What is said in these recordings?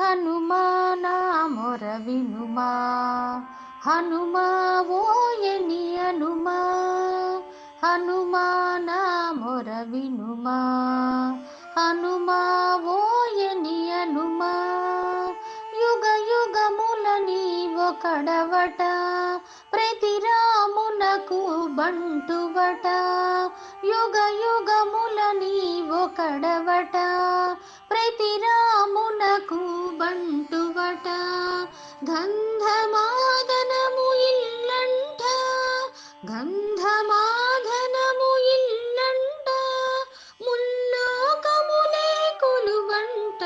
హనుమానా మొర వినుమా. హనుమా ఓయని హనుమా. హనుమానా మొర వినుమా. హనుమా ఓయని హనుమా. యుగ యుగముల నీవు కడవట. ప్రతి రామునకు బంటువట. యుగ యుగముల నీవు కడవట. ప్రతి రాము గంధమాదనము ఇల్లంట గంధమాదనము ఇల్లంట ముల్లోకములే కొలువంట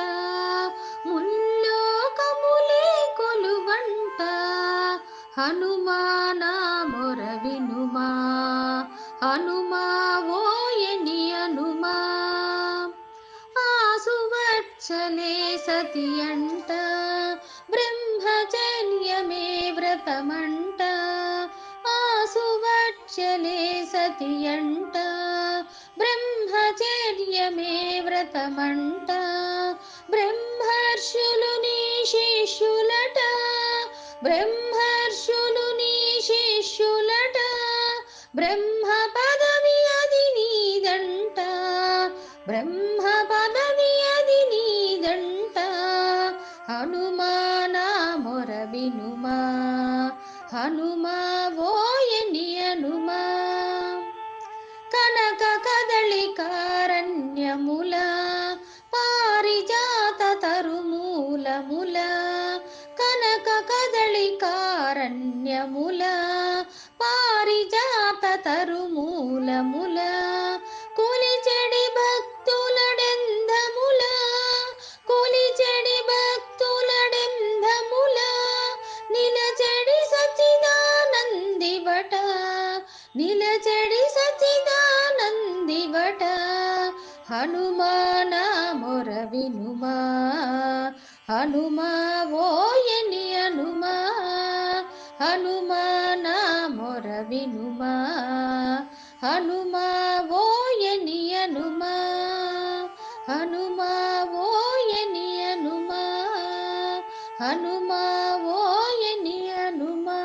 ముల్లోకములే కొలువంట హనుమానా మొర వినుమా హనుమా ఓయని హనుమా ఆసువచ్చలే సతి అంట బ్రహ్మచర్యమే వ్రతమంట ఆసువచ్చలే సతియంట. బ్రహ్మచర్యమే వ్రతమంట బ్రహ్మర్షులు నీ శిష్యులట. బ్రహ్మర్షులు నీ శిష్యులట బ్రహ్మ పదవి అది నీదంట. బ్రహ్మ వినుమా హనుమా ఓయని హనుమా. కనక కదళి కారణ్యముల పారిజాత తరుమూలముల. కనక కదళి కారణ్యముల పారిజాత తరుమూలముల. నిలచెడి సచిదానందివట హనుమాన మొర వినుమా హనుమా ఓయని హనుమా హనుమాన మొర వినుమా హనుమా ఓయని హనుమా హనుమా ఓయని హనుమా హనుమా ఓయని హనుమా